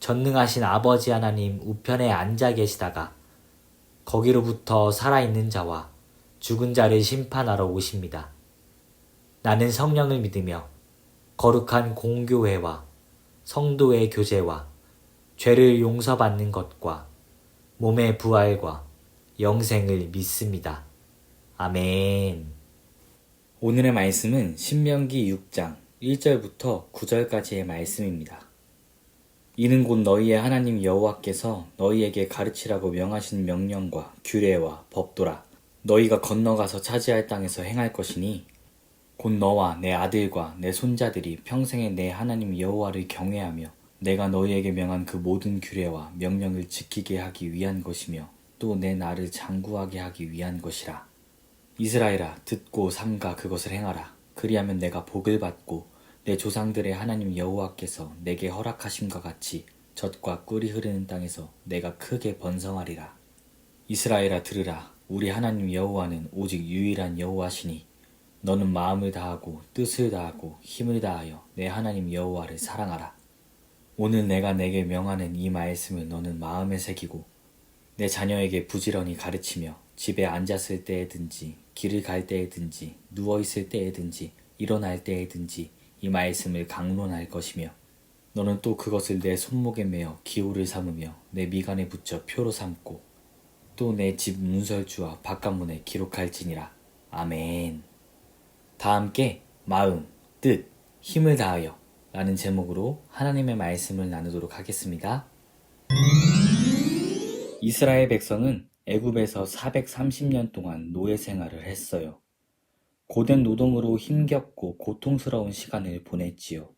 전능하신 아버지 하나님 우편에 앉아 계시다가 거기로부터 살아있는 자와 죽은 자를 심판하러 오십니다. 나는 성령을 믿으며 거룩한 공교회와 성도의 교제와 죄를 용서받는 것과 몸의 부활과 영생을 믿습니다. 아멘. 오늘의 말씀은 신명기 6장 1절부터 9절까지의 말씀입니다. 이는 곧 너희의 하나님 여호와께서 너희에게 가르치라고 명하신 명령과 규례와 법도라. 너희가 건너가서 차지할 땅에서 행할 것이니 곧 너와 내 아들과 내 손자들이 평생에 내 하나님 여호와를 경외하며 내가 너희에게 명한 그 모든 규례와 명령을 지키게 하기 위한 것이며 또 내 나를 장구하게 하기 위한 것이라. 이스라엘아 듣고 삼가 그것을 행하라. 그리하면 내가 복을 받고 내 조상들의 하나님 여호와께서 내게 허락하심과 같이 젖과 꿀이 흐르는 땅에서 내가 크게 번성하리라. 이스라엘아 들으라. 우리 하나님 여호와는 오직 유일한 여호와시니 너는 마음을 다하고 뜻을 다하고 힘을 다하여 내 하나님 여호와를 사랑하라. 오늘 내가 내게 명하는 이 말씀을 너는 마음에 새기고 내 자녀에게 부지런히 가르치며 집에 앉았을 때에든지 길을 갈 때에든지 누워 있을 때에든지 일어날 때에든지 이 말씀을 강론할 것이며 너는 또 그것을 내 손목에 매어 기호를 삼으며 내 미간에 붙여 표로 삼고 또 내 집 문설주와 바깥문에 기록할지니라 아멘. 다 함께 마음, 뜻, 힘을 다하여 라는 제목으로 하나님의 말씀을 나누도록 하겠습니다. 이스라엘 백성은 애굽에서 430년 동안 노예 생활을 했어요. 고된 노동으로 힘겹고 고통스러운 시간을 보냈지요.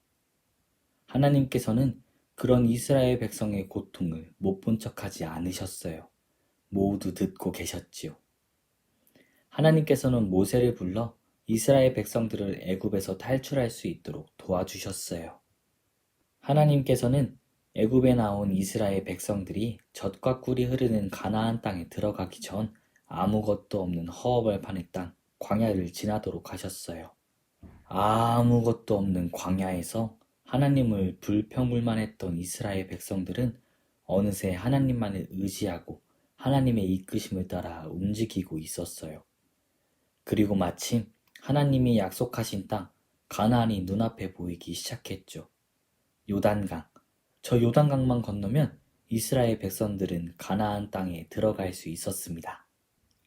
하나님께서는 그런 이스라엘 백성의 고통을 못 본 척하지 않으셨어요. 모두 듣고 계셨지요. 하나님께서는 모세를 불러 이스라엘 백성들을 애굽에서 탈출할 수 있도록 도와주셨어요. 하나님께서는 애굽에 나온 이스라엘 백성들이 젖과 꿀이 흐르는 가나안 땅에 들어가기 전 아무것도 없는 허허벌판의 땅 광야를 지나도록 하셨어요. 아무것도 없는 광야에서 하나님을 불평불만했던 이스라엘 백성들은 어느새 하나님만을 의지하고 하나님의 이끄심을 따라 움직이고 있었어요. 그리고 마침 하나님이 약속하신 땅 가나안이 눈앞에 보이기 시작했죠. 요단강. 저 요단강만 건너면 이스라엘 백성들은 가나안 땅에 들어갈 수 있었습니다.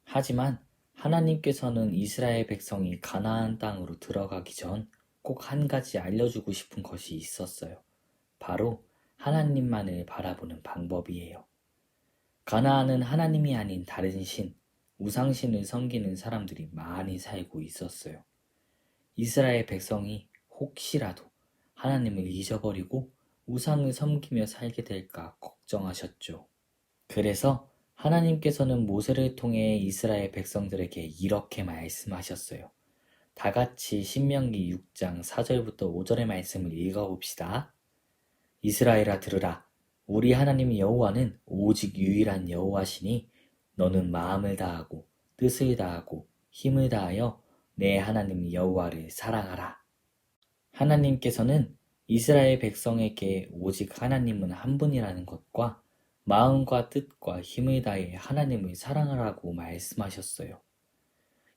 하지만 하나님께서는 이스라엘 백성이 가나안 땅으로 들어가기 전 꼭 한 가지 알려주고 싶은 것이 있었어요. 바로 하나님만을 바라보는 방법이에요. 가나안은 하나님이 아닌 다른 신, 우상신을 섬기는 사람들이 많이 살고 있었어요. 이스라엘 백성이 혹시라도 하나님을 잊어버리고 우상을 섬기며 살게 될까 걱정하셨죠. 그래서 하나님께서는 모세를 통해 이스라엘 백성들에게 이렇게 말씀하셨어요. 다 같이 신명기 6장 4절부터 5절의 말씀을 읽어봅시다. 이스라엘아 들으라. 우리 하나님 여호와는 오직 유일한 여호와시니 너는 마음을 다하고 뜻을 다하고 힘을 다하여 내 하나님 여호와를 사랑하라. 하나님께서는 이스라엘 백성에게 오직 하나님은 한 분이라는 것과 마음과 뜻과 힘을 다해 하나님을 사랑하라고 말씀하셨어요.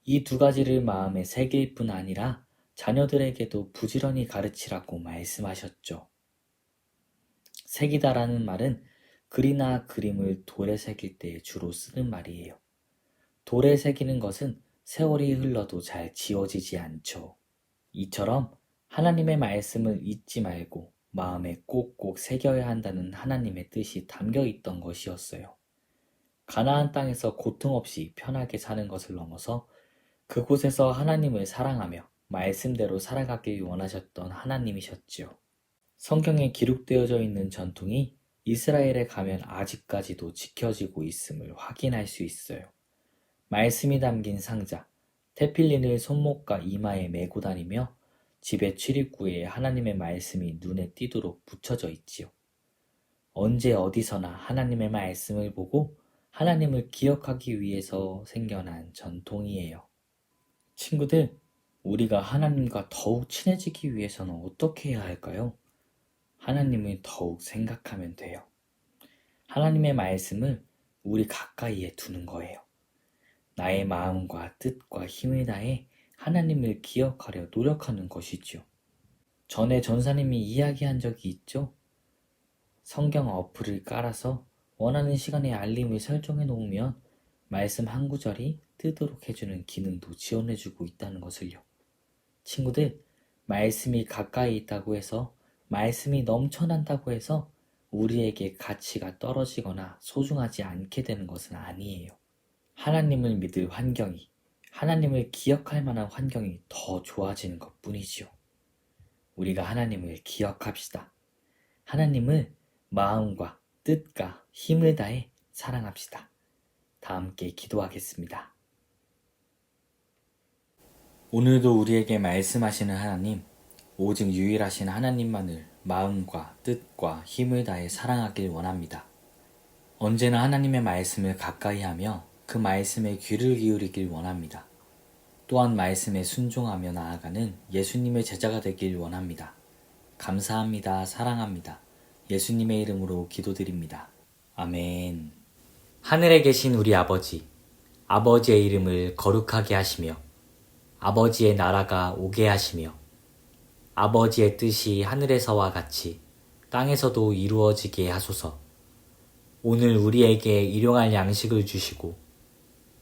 이 두 가지를 마음에 새길 뿐 아니라 자녀들에게도 부지런히 가르치라고 말씀하셨죠. 새기다라는 말은 글이나 그림을 돌에 새길 때 주로 쓰는 말이에요. 돌에 새기는 것은 세월이 흘러도 잘 지워지지 않죠. 이처럼 하나님의 말씀을 잊지 말고 마음에 꼭꼭 새겨야 한다는 하나님의 뜻이 담겨 있던 것이었어요. 가나안 땅에서 고통 없이 편하게 사는 것을 넘어서 그곳에서 하나님을 사랑하며 말씀대로 살아가길 원하셨던 하나님이셨지요. 성경에 기록되어져 있는 전통이 이스라엘에 가면 아직까지도 지켜지고 있음을 확인할 수 있어요. 말씀이 담긴 상자, 테필린을 손목과 이마에 메고 다니며 집의 출입구에 하나님의 말씀이 눈에 띄도록 붙여져 있지요. 언제 어디서나 하나님의 말씀을 보고 하나님을 기억하기 위해서 생겨난 전통이에요. 친구들, 우리가 하나님과 더욱 친해지기 위해서는 어떻게 해야 할까요? 하나님을 더욱 생각하면 돼요. 하나님의 말씀을 우리 가까이에 두는 거예요. 나의 마음과 뜻과 힘을 다해 하나님을 기억하려 노력하는 것이죠. 전에 전사님이 이야기한 적이 있죠? 성경 어플을 깔아서 원하는 시간에 알림을 설정해 놓으면 말씀 한 구절이 뜨도록 해주는 기능도 지원해주고 있다는 것을요. 친구들, 말씀이 가까이 있다고 해서 말씀이 넘쳐난다고 해서 우리에게 가치가 떨어지거나 소중하지 않게 되는 것은 아니에요. 하나님을 믿을 환경이, 하나님을 기억할 만한 환경이 더 좋아지는 것 뿐이지요. 우리가 하나님을 기억합시다. 하나님을 마음과 뜻과 힘을 다해 사랑합시다. 다 함께 기도하겠습니다. 오늘도 우리에게 말씀하시는 하나님, 오직 유일하신 하나님만을 마음과 뜻과 힘을 다해 사랑하길 원합니다. 언제나 하나님의 말씀을 가까이 하며 그 말씀에 귀를 기울이길 원합니다. 또한 말씀에 순종하며 나아가는 예수님의 제자가 되길 원합니다. 감사합니다. 사랑합니다. 예수님의 이름으로 기도드립니다. 아멘. 하늘에 계신 우리 아버지, 아버지의 이름을 거룩하게 하시며, 아버지의 나라가 오게 하시며, 아버지의 뜻이 하늘에서와 같이 땅에서도 이루어지게 하소서. 오늘 우리에게 일용할 양식을 주시고,